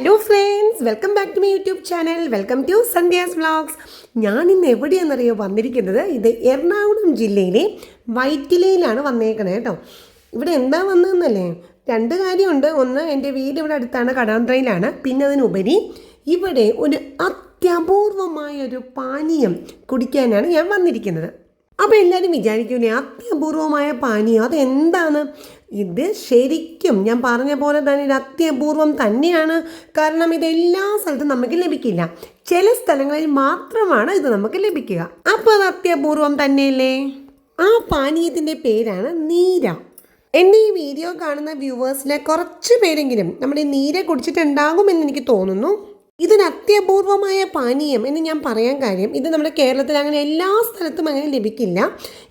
Hello friends welcome back to my YouTube channel welcome to Sandhya's vlogs ഞാൻ ഇന്ന് എവിടെയാണെന്നറിയോ വന്നിരിക്കുന്നത്? ഇത് എറണാകുളം ജില്ലയിലെ വൈറ്റിലയിലാണ് വന്നേക്കണേ കേട്ടോ. ഇവിടെ എന്താ വന്നതെന്നല്ലേ? രണ്ട് കാര്യമുണ്ട്. ഒന്ന് എന്റെ വീട് ഇവിടെ അടുത്താണ് കടാന്ത്രയിലാണ് പിന്നെ അതിനുപരി ഇവിടെ ഒരു അത്യപൂർവമായ ഒരു പാനീയം കുടിക്കാനാണ് ഞാൻ വന്നിരിക്കുന്നത്. അപ്പോൾ എല്ലാവരും വിചാരിക്കൂലേ അത്യപൂർവമായ പാനീയം അതെന്താണ്? ഇത് ശരിക്കും ഞാൻ പറഞ്ഞ പോലെ തന്നെ ഇത് അത്യപൂർവം തന്നെയാണ്. കാരണം ഇത് എല്ലാ സ്ഥലത്തും നമുക്ക് ലഭിക്കില്ല. ചില സ്ഥലങ്ങളിൽ മാത്രമാണ് ഇത് നമുക്ക് ലഭിക്കുക. അപ്പോൾ അത് അത്യപൂർവം തന്നെയല്ലേ? ആ പാനീയത്തിന്റെ പേരാണ് നീര. എന്റെ ഈ വീഡിയോ കാണുന്ന വ്യൂവേഴ്സിലെ കുറച്ച് പേരെങ്കിലും നമ്മുടെ നീര കുടിച്ചിട്ടുണ്ടാകുമെന്ന് എനിക്ക് തോന്നുന്നു. ഇതിന് അത്യപൂർവമായ പാനീയം എന്ന് ഞാൻ പറയാൻ കാര്യം ഇത് നമ്മുടെ കേരളത്തിൽ അങ്ങനെ എല്ലാ സ്ഥലത്തും അങ്ങനെ ലഭിക്കില്ല.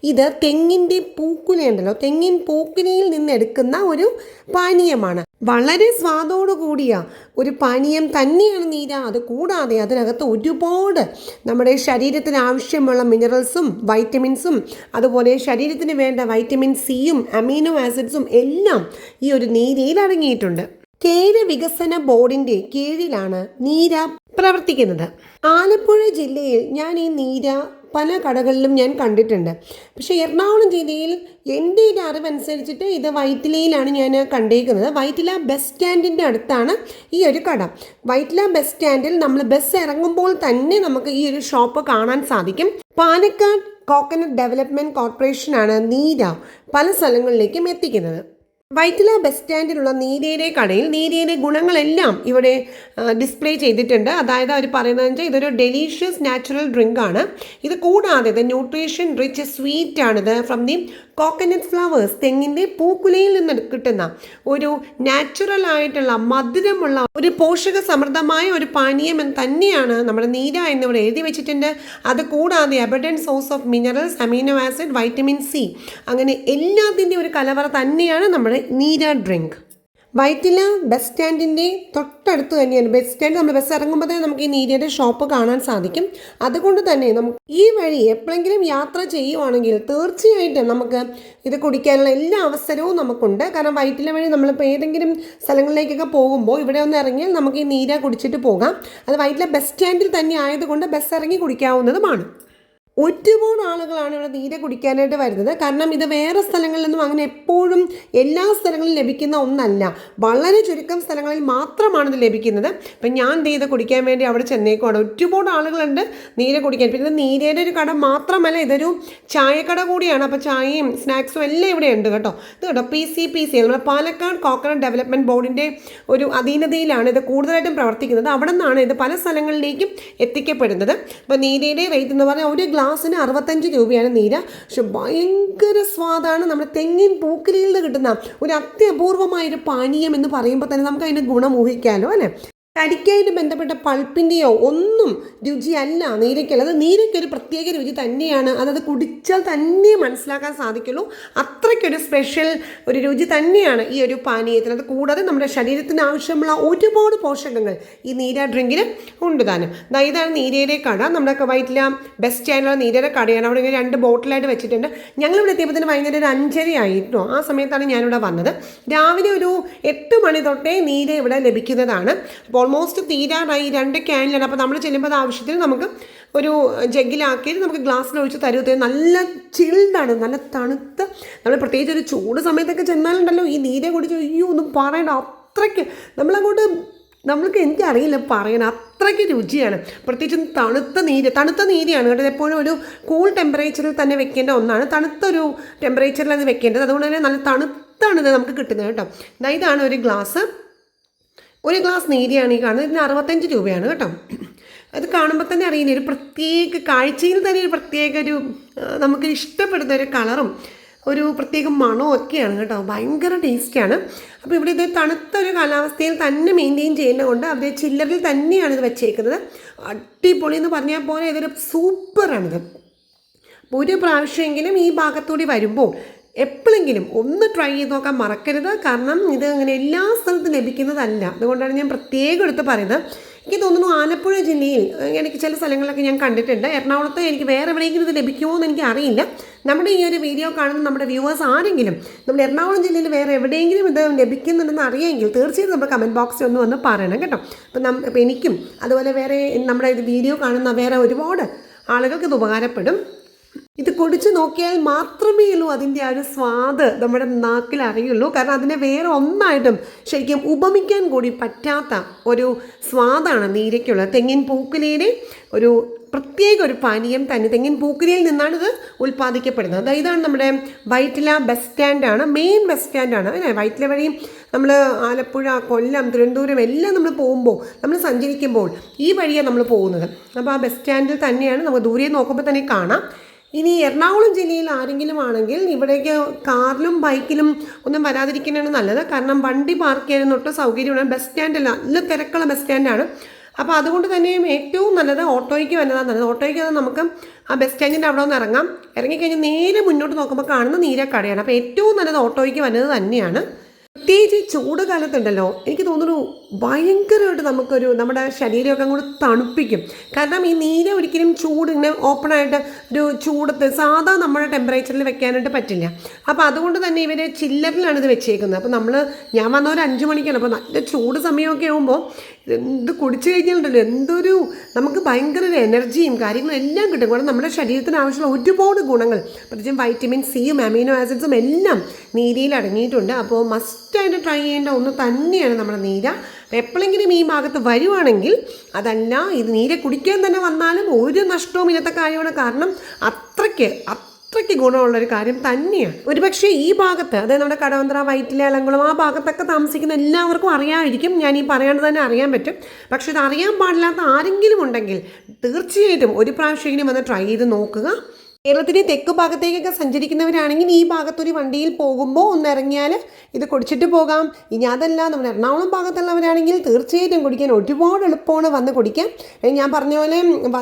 ഇത് തെങ്ങിന്റെ പൂക്കുലയുണ്ടല്ലോ തെങ്ങിൻ പൂക്കുലയിൽ നിന്നെടുക്കുന്ന ഒരു പാനീയമാണ്. വളരെ സ്വാദോടു കൂടിയ ഒരു പാനീയം തന്നെയാണ് നീര. അത് കൂടാതെ അതിനകത്ത് ഒരുപാട് നമ്മുടെ ശരീരത്തിന് ആവശ്യമുള്ള മിനറൽസും വൈറ്റമിൻസും അതുപോലെ ശരീരത്തിന് വേണ്ട വൈറ്റമിൻ സിയും അമീനോ ആസിഡ്സും എല്ലാം ഈ ഒരു നീരയിൽ അടങ്ങിയിട്ടുണ്ട്. കേര വികസന ബോർഡിന്റെ കീഴിലാണ് നീര പ്രവർത്തിക്കുന്നത്. ആലപ്പുഴ ജില്ലയിൽ ഞാൻ ഈ നീര പല കടകളിലും ഞാൻ കണ്ടിട്ടുണ്ട്. പക്ഷേ എറണാകുളം ജില്ലയിൽ എന്റെ ഒരു അറിവനുസരിച്ചിട്ട് ഇത് വൈറ്റിലയിലാണ് ഞാൻ കണ്ടേക്കുന്നത്. വൈറ്റില ബസ് സ്റ്റാൻഡിന്റെ അടുത്താണ് ഈ ഒരു കട. വൈറ്റില ബസ് സ്റ്റാൻഡിൽ നമ്മൾ ബസ് ഇറങ്ങുമ്പോൾ തന്നെ നമുക്ക് ഈ ഒരു ഷോപ്പ് കാണാൻ സാധിക്കും. പാലക്കാട് കോക്കനട്ട് ഡെവലപ്മെന്റ് കോർപ്പറേഷനാണ് നീര പല സ്ഥലങ്ങളിലേക്കും എത്തിക്കുന്നത്. വൈറ്റില ബസ് സ്റ്റാൻഡിലുള്ള നീരേനെ കടയിൽ നീരേനെ ഗുണങ്ങളെല്ലാം ഇവിടെ ഡിസ്പ്ലേ ചെയ്തിട്ടുണ്ട്. അതായത് അവർ പറയുന്നത് വെച്ചാൽ ഇതൊരു ഡെലീഷ്യസ് നാച്ചുറൽ ഡ്രിങ്ക് ആണ്. ഇത് കൂടാതെ ഇത് ന്യൂട്രീഷൻ റിച്ച് സ്വീറ്റ് ആണിത്. ഫ്രം ദി കോക്കനട്ട് ഫ്ലവേഴ്സ് തെങ്ങിന്റെ പൂക്കുലയിൽ നിന്ന് കിട്ടുന്ന ഒരു നാച്ചുറൽ ആയിട്ടുള്ള മധുരമുള്ള ഒരു പോഷക സമൃദ്ധമായ ഒരു പാനീയം തന്നെയാണ് നമ്മുടെ നീര എന്നിവിടെ എഴുതി വെച്ചിട്ടുണ്ട്. അത് കൂടാതെ abundant source of minerals amino acid vitamin C അങ്ങനെ എല്ലാത്തിന്റെ ഒരു കലവറ തന്നെയാണ് നമ്മുടെ നീര ഡ്രിങ്ക് വൈറ്റില ബസ് സ്റ്റാൻഡിന്റെ തൊട്ടടുത്ത് തന്നെയാണ്. ബസ് സ്റ്റാൻഡ് നമ്മൾ ബസ് ഇറങ്ങുമ്പോൾ തന്നെ നമുക്ക് ഈ നീരയുടെ ഷോപ്പ് കാണാൻ സാധിക്കും. അതുകൊണ്ട് തന്നെ നമുക്ക് ഈ വഴി എപ്പോഴെങ്കിലും യാത്ര ചെയ്യുവാണെങ്കിൽ തീർച്ചയായിട്ടും നമുക്ക് ഇത് കുടിക്കാനുള്ള എല്ലാ അവസരവും നമുക്കുണ്ട്. കാരണം വൈറ്റില വഴി നമ്മളിപ്പോൾ ഏതെങ്കിലും സ്ഥലങ്ങളിലേക്കൊക്കെ പോകുമ്പോൾ ഇവിടെ ഒന്ന് ഇറങ്ങിയാൽ നമുക്ക് ഈ നീര കുടിച്ചിട്ട് പോകാം. അത് വൈറ്റില ബസ് സ്റ്റാൻഡിൽ തന്നെ ആയതുകൊണ്ട് ബസ് ഇറങ്ങി കുടിക്കാവുന്നതുമാണ്. ഒരുപാട് ആളുകളാണ് ഇവിടെ നീര കുടിക്കാനായിട്ട് വരുന്നത്. കാരണം ഇത് വേറെ സ്ഥലങ്ങളിൽ നിന്നും അങ്ങനെ എപ്പോഴും എല്ലാ സ്ഥലങ്ങളിലും ലഭിക്കുന്ന ഒന്നല്ല. വളരെ ചുരുക്കം സ്ഥലങ്ങളിൽ മാത്രമാണ് ഇത് ലഭിക്കുന്നത്. അപ്പം ഞാൻ ഇത് കുടിക്കാൻ വേണ്ടി അവിടെ ചെന്നേക്കുവാണ്. ഒരുപാട് ആളുകളുണ്ട് നീര കുടിക്കാൻ. പിന്നെ നീരയുടെ ഒരു കട മാത്രമല്ല ഇതൊരു ചായക്കട കൂടിയാണ്. അപ്പോൾ ചായയും സ്നാക്സും എല്ലാം ഇവിടെ ഉണ്ട് കേട്ടോ. ഇത് കേട്ടോ പി സി പി സി നമ്മുടെ പാലക്കാട് കോക്കനട്ട് ഡെവലപ്മെന്റ് ബോർഡിന്റെ ഒരു അധീനതയിലാണ് ഇത് കൂടുതലായിട്ടും പ്രവർത്തിക്കുന്നത്. അവിടെ നിന്നാണ് ഇത് പല സ്ഥലങ്ങളിലേക്കും എത്തിക്കപ്പെടുന്നത്. അപ്പോൾ നീരയുടെ റേറ്റ് എന്ന് പറഞ്ഞാൽ ഒരു ഗ്ലാസ്സിന് അറുപത്തഞ്ച് രൂപയാണ് നീര. പക്ഷെ ഭയങ്കര സ്വാദാണ് നമ്മുടെ തെങ്ങിൻ പൂക്കിലിയിൽ നിന്ന് കിട്ടുന്ന ഒരു അത്യപൂർവമായ ഒരു പാനീയം എന്ന് പറയുമ്പോൾ തന്നെ നമുക്ക് അതിന്റെ ഗുണം ഊഹിക്കാമല്ലോ അല്ലേ? തടിക്കായിട്ട് ബന്ധപ്പെട്ട പൾപ്പിന്റെയോ ഒന്നും രുചിയല്ല നീരയ്ക്കൽ. അത് നീരയ്ക്കൊരു പ്രത്യേക രുചി തന്നെയാണ്. അതത് കുടിച്ചാൽ തന്നെ മനസ്സിലാക്കാൻ സാധിക്കുള്ളൂ. അത്രയ്ക്കൊരു സ്പെഷ്യൽ ഒരു രുചി തന്നെയാണ് ഈ ഒരു പാനീയത്തിന് അത് കൂടാതെ നമ്മുടെ ശരീരത്തിന് ആവശ്യമുള്ള ഒരുപാട് പോഷകങ്ങൾ ഈ നീര ഡ്രിങ്കിന് ഉണ്ട് താനും. ഇതാണ് നീരയുടെ കട. നമ്മുടെ വൈറ്റില ബെസ്റ്റ് ആയിട്ടുള്ള നീരയുടെ കടയാണ്. അവിടെ ഇങ്ങനെ രണ്ട് ബോട്ടിലായിട്ട് വെച്ചിട്ടുണ്ട്. ഞങ്ങളിവിടെ എത്തിയപ്പോൾ തന്നെ വൈകുന്നേരം ഒരു അഞ്ചര ആയിരുന്നു. ആ സമയത്താണ് ഞാനിവിടെ വന്നത്. രാവിലെ ഒരു എട്ട് മണി തൊട്ടേ നീര ഇവിടെ ലഭിക്കുന്നതാണ്. അപ്പോൾ ഓൾമോസ്റ്റ് തീരാറായി. രണ്ട് ക്യാനിലാണ് അപ്പോൾ നമ്മൾ ചെല്ലുമ്പോൾ ആവശ്യത്തിന് നമുക്ക് ഒരു ജഗ്ഗിലാക്കിയിട്ട് നമുക്ക് ഗ്ലാസ്സിലൊഴിച്ച് തരുത്തേ നല്ല ചിൽഡാണ് നല്ല തണുത്ത. നമ്മൾ പ്രത്യേകിച്ച് ഒരു ചൂട് സമയത്തൊക്കെ ചെന്നാലുണ്ടല്ലോ ഈ നീരെ കുടിച്ച് അയ്യോ ഒന്നും പറയണ്ട. അത്രയ്ക്ക് നമ്മളങ്ങോട്ട് നമ്മൾക്ക് എനിക്കറിയില്ല പറയണം അത്രയ്ക്ക് രുചിയാണ്. പ്രത്യേകിച്ചും തണുത്ത നീര്. തണുത്ത നീരിയാണ് കേട്ടോ. എപ്പോഴും ഒരു കൂൾ ടെമ്പറേച്ചറിൽ തന്നെ വെക്കേണ്ട ഒന്നാണ്. തണുത്തൊരു ടെമ്പറേച്ചറിൽ അത് വെക്കേണ്ടത്. അതുകൊണ്ട് തന്നെ നല്ല തണുത്താണ് ഇത് നമുക്ക് കിട്ടുന്നത് കേട്ടോ. ഇതാണ് ഒരു ഗ്ലാസ് ഒരു ഗ്ലാസ് നീരിയാണ് ഈ കാണുന്നത്. ഇതിന് അറുപത്തഞ്ച് രൂപയാണ് കേട്ടോ. അത് കാണുമ്പോൾ തന്നെ അറിയില്ല ഒരു പ്രത്യേക കാഴ്ചയിൽ തന്നെ ഒരു പ്രത്യേക ഒരു നമുക്ക് ഇഷ്ടപ്പെടുന്ന ഒരു കളറും ഒരു പ്രത്യേക മണവും ഒക്കെയാണ് കേട്ടോ. ഭയങ്കര ടേസ്റ്റിയാണ് അപ്പോൾ ഇവിടെ ഇത് തണുത്ത ഒരു കാലാവസ്ഥയിൽ തന്നെ മെയിന്റെയിൻ ചെയ്യുന്നത് കൊണ്ട് അവർ ചില്ലറിൽ തന്നെയാണ് ഇത് വെച്ചേക്കുന്നത്. അടിപൊളി എന്ന് പറഞ്ഞാൽ പോലെ ഇതൊരു സൂപ്പറാണിത് ഒരു പ്രാവശ്യമെങ്കിലും ഈ ഭാഗത്തൂടി വരുമ്പോൾ എപ്പോഴെങ്കിലും ഒന്ന് ട്രൈ ചെയ്ത് നോക്കാൻ മറക്കരുത്. കാരണം ഇത് അങ്ങനെ എല്ലാ സ്ഥലത്തും ലഭിക്കുന്നതല്ല. അതുകൊണ്ടാണ് ഞാൻ പ്രത്യേകം എടുത്ത് പറയുന്നത്. എനിക്ക് തോന്നുന്നു ആലപ്പുഴ ജില്ലയിൽ എനിക്ക് ചില സ്ഥലങ്ങളൊക്കെ ഞാൻ കണ്ടിട്ടുണ്ട്. എറണാകുളത്ത് എനിക്ക് വേറെ എവിടെയെങ്കിലും ഇത് ലഭിക്കുമോ എന്ന് എനിക്ക് അറിയില്ല. നമ്മുടെ ഈ ഒരു വീഡിയോ കാണുന്ന നമ്മുടെ വ്യൂവേഴ്സ് ആരെങ്കിലും നമ്മുടെ എറണാകുളം ജില്ലയിൽ വേറെ എവിടെയെങ്കിലും ഇത് ലഭിക്കുന്നുണ്ടെന്ന് അറിയാമെങ്കിൽ തീർച്ചയായും നമ്മുടെ കമന്റ് ബോക്സിൽ ഒന്ന് വന്ന് പറയണം കേട്ടോ. അപ്പം നം എനിക്കും അതുപോലെ വേറെ നമ്മുടെ ഇത് വീഡിയോ കാണുന്ന വേറെ ഒരുപാട് ആളുകൾക്ക് ഇത് ഉപകാരപ്പെടും. ഇത് കുടിച്ച് നോക്കിയാൽ മാത്രമേ ഉള്ളൂ അതിന്റെ ആ ഒരു സ്വാദ് നമ്മുടെ നാക്കിൽ അറിയുള്ളൂ. കാരണം അതിനെ വേറെ ഒന്നായിട്ടും ശരിക്കും ഉപമിക്കാൻ കൂടി പറ്റാത്ത ഒരു സ്വാദാണ് നീരയ്ക്കുള്ളത്. തെങ്ങിൻ പൂക്കുലയുടെ ഒരു പ്രത്യേക ഒരു പാനീയം തന്നെ തെങ്ങിൻ പൂക്കുലയിൽ നിന്നാണ് ഇത് ഉൽപ്പാദിക്കപ്പെടുന്നത് ഇതാണ് നമ്മുടെ വൈറ്റില ബസ് സ്റ്റാൻഡാണ്. മെയിൻ ബസ് സ്റ്റാൻഡാണ്. അല്ലേ? വൈറ്റില വഴി നമ്മൾ ആലപ്പുഴ കൊല്ലം തിരുവനന്തപുരം എല്ലാം നമ്മൾ പോകുമ്പോൾ നമ്മൾ സഞ്ചരിക്കുമ്പോൾ ഈ വഴിയാണ് നമ്മൾ പോകുന്നത്. അപ്പോൾ ആ ബസ് സ്റ്റാൻഡിൽ തന്നെയാണ്. നമുക്ക് ദൂരെ നോക്കുമ്പോൾ തന്നെ കാണാം. ഇനി എറണാകുളം ജില്ലയിൽ ആരെങ്കിലും ആണെങ്കിൽ ഇവിടേക്ക് കാറിലും ബൈക്കിലും ഒന്നും വരാതിരിക്കുന്നതാണ് നല്ലത്. കാരണം വണ്ടി പാർക്ക് ചെയ്യാൻ ഒട്ടും സൗകര്യമാണ് ബസ് സ്റ്റാൻഡല്ല. നല്ല തിരക്കുള്ള ബസ് സ്റ്റാൻഡാണ്. അപ്പോൾ അതുകൊണ്ട് തന്നെ ഏറ്റവും നല്ലത് ഓട്ടോയ്ക്ക് വന്നതാണ് നല്ലത്. ഓട്ടോയ്ക്ക് വന്നാൽ നമുക്ക് ആ ബസ് സ്റ്റാൻഡിന്റെ അവിടെ ഒന്ന് ഇറങ്ങാം. ഇറങ്ങിക്കഴിഞ്ഞാൽ നേരെ മുന്നോട്ട് നോക്കുമ്പോൾ കാണുന്ന നീരക്കടയാണ് അപ്പോൾ ഏറ്റവും നല്ലത് ഓട്ടോയ്ക്ക് വന്നത് തന്നെയാണ്. പ്രത്യേകിച്ച് ഈ ചൂട് കാലത്തുണ്ടല്ലോ എനിക്ക് തോന്നുന്നു ഭയങ്കരമായിട്ട് നമുക്കൊരു നമ്മുടെ ശരീരമൊക്കെ അങ്ങോട്ട് തണുപ്പിക്കും. കാരണം ഈ നീര ഒരിക്കലും ചൂട് ഇങ്ങനെ ഓപ്പണായിട്ട് ഒരു ചൂടത്ത് സാധാ നമ്മുടെ ടെമ്പറേച്ചറിൽ വെക്കാനായിട്ട് പറ്റില്ല. അപ്പോൾ അതുകൊണ്ട് തന്നെ ഇവർ ചില്ലറിലാണ് ഇത് വെച്ചേക്കുന്നത്. അപ്പോൾ നമ്മൾ ഞാൻ വന്ന ഒരു അഞ്ച് മണിക്കാണ് അപ്പോൾ നല്ല ചൂട് സമയമൊക്കെ ആകുമ്പോൾ എന്ത് കുടിച്ചു കഴിഞ്ഞാലുണ്ടല്ലോ എന്തൊരു നമുക്ക് ഭയങ്കര ഒരു എനർജിയും കാര്യങ്ങളും എല്ലാം കിട്ടും. കാരണം നമ്മുടെ ശരീരത്തിന് ആവശ്യമുള്ള ഒരുപാട് ഗുണങ്ങൾ. പ്രത്യേകിച്ചും വൈറ്റമിൻ സിയും അമീനോ ആസിഡ്സും എല്ലാം നീരയിൽ അടങ്ങിയിട്ടുണ്ട്. അപ്പോൾ മസ്റ്റായിട്ട് ട്രൈ ചെയ്യേണ്ട ഒന്ന് തന്നെയാണ് നമ്മുടെ നീര. എപ്പോഴെങ്കിലും ഈ ഭാഗത്ത് വരുവാണെങ്കിൽ അതല്ല ഇത് നീര കുടിക്കാൻ തന്നെ വന്നാലും ഒരു നഷ്ടവും ഇന്നത്തെ കാര്യമാണ്. കാരണം അത്രയ്ക്ക് അത്രയ്ക്ക് ഗുണമുള്ളൊരു കാര്യം തന്നെയാണ്. ഒരുപക്ഷെ ഈ ഭാഗത്ത് അതായത് നമ്മുടെ കടവന്ത്ര വൈറ്റില അലങ്കുളം ആ ഭാഗത്തൊക്കെ താമസിക്കുന്ന എല്ലാവർക്കും അറിയാമായിരിക്കും. ഞാൻ ഈ പറയാണ്ട് തന്നെ അറിയാൻ പറ്റും. പക്ഷെ ഇത് അറിയാൻ പാടില്ലാത്ത ആരെങ്കിലും ഉണ്ടെങ്കിൽ തീർച്ചയായിട്ടും ഒരു പ്രാവശ്യമെങ്കിലും വന്ന് ട്രൈ ചെയ്ത് നോക്കുക. കേരളത്തിന്റെ തെക്ക് ഭാഗത്തേക്കൊക്കെ സഞ്ചരിക്കുന്നവരാണെങ്കിൽ ഈ ഭാഗത്തൊരു വണ്ടിയിൽ പോകുമ്പോൾ ഒന്ന് ഇറങ്ങിയാൽ ഇത് കുടിച്ചിട്ട് പോകാം. ഇനി അതല്ല നമ്മുടെ എറണാകുളം ഭാഗത്തുള്ളവരാണെങ്കിൽ തീർച്ചയായിട്ടും കുടിക്കാൻ ഒരുപാട് എളുപ്പമാണ് വന്ന് കുടിക്കാം ഞാൻ പറഞ്ഞ പോലെ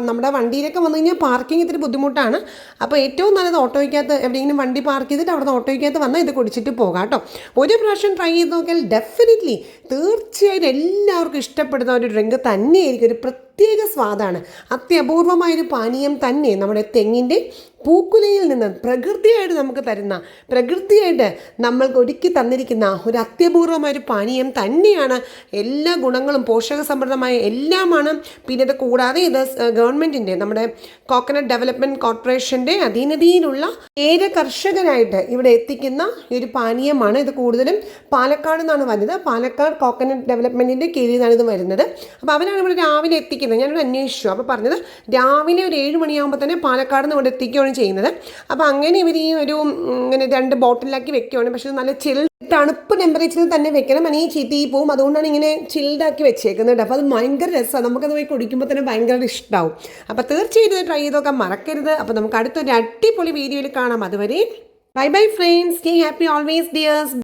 നമ്മുടെ വണ്ടിയിലൊക്കെ വന്നു കഴിഞ്ഞാൽ പാർക്കിംഗ് ഇത്തിരി ബുദ്ധിമുട്ടാണ്. അപ്പോൾ ഏറ്റവും നല്ലത് ഓട്ടോയ്ക്കകത്ത് എവിടെയെങ്കിലും വണ്ടി പാർക്ക് ചെയ്തിട്ട് അവിടെ ഓട്ടോയ്ക്കകത്ത് വന്നാൽ ഇത് കുടിച്ചിട്ട് പോകാം കേട്ടോ. ഒരു പ്രാവശ്യം ട്രൈ ചെയ്ത് നോക്കിയാൽ ഡെഫിനറ്റ്ലി തീർച്ചയായിട്ടും എല്ലാവർക്കും ഇഷ്ടപ്പെടുന്ന ഒരു ഡ്രിങ്ക് തന്നെയായിരിക്കും. ഒരു പ്രത്യേക സ്വാദാണ്. അത്യപൂർവമായൊരു പാനീയം തന്നെ നമ്മുടെ തെങ്ങിന്റെ പൂക്കുലയിൽ നിന്ന് പ്രകൃതിയായിട്ട് നമുക്ക് തരുന്ന പ്രകൃതിയായിട്ട് നമ്മൾക്ക് ഒരുക്കി തന്നിരിക്കുന്ന ഒരു അത്യപൂർവമായ ഒരു പാനീയം തന്നെയാണ് എല്ലാ ഗുണങ്ങളും പോഷക സമൃദ്ധമായ എല്ലാമാണ്. പിന്നെ ഇത് കൂടാതെ ഇത് ഗവൺമെന്റിന്റെ നമ്മുടെ കോക്കനട്ട് ഡെവലപ്മെന്റ് കോർപ്പറേഷന്റെ അധീനതയിലുള്ള ഏക കർഷകരായിട്ട് ഇവിടെ എത്തിക്കുന്ന ഒരു പാനീയമാണ് ഇത് കൂടുതലും പാലക്കാട് നിന്നാണ് വരുന്നത്. പാലക്കാട് കോക്കനട്ട് ഡെവലപ്മെന്റിന്റെ കീഴിൽ നിന്നാണ് ഇത് വരുന്നത്. അപ്പോൾ അവരാണ് ഇവിടെ രാവിലെ എത്തിക്കുന്നത്. ഞാനിവിടെ അന്വേഷിച്ചു. അപ്പോൾ പറഞ്ഞത് രാവിലെ ഒരു ഏഴ് മണിയാകുമ്പോൾ തന്നെ പാലക്കാട് നിന്ന് ഇവിടെ എത്തിക്കുകയാണ് ചെയ്യുന്നത്. അപ്പോൾ അങ്ങനെ ഇവർ ഈ ഒരു ഇങ്ങനെ രണ്ട് ബോട്ടിലാക്കി വെക്കുകയാണ്. പക്ഷേ നല്ല ചിൽ തണുപ്പ് ടെമ്പറേച്ചറിൽ തന്നെ വെക്കണം. അല്ലെങ്കിൽ ചീത്തി പോവും. അതുകൊണ്ടാണ് ഇങ്ങനെ ചിൽഡാക്കി വെച്ചേക്കുന്നത് കേട്ടോ. അപ്പോൾ അത് ഭയങ്കര രസമാണ് നമുക്കത് പോയി കുടിക്കുമ്പോൾ തന്നെ ഭയങ്കര ഇഷ്ടമാവും അപ്പോൾ തീർച്ചയായിട്ടും ട്രൈ ചെയ്തൊക്കെ മറക്കരുത്. അപ്പോൾ നമുക്ക് അടുത്തൊരു അടിപൊളി വീഡിയോയിൽ കാണാം. അതുവരെ bye bye friends stay happy always dears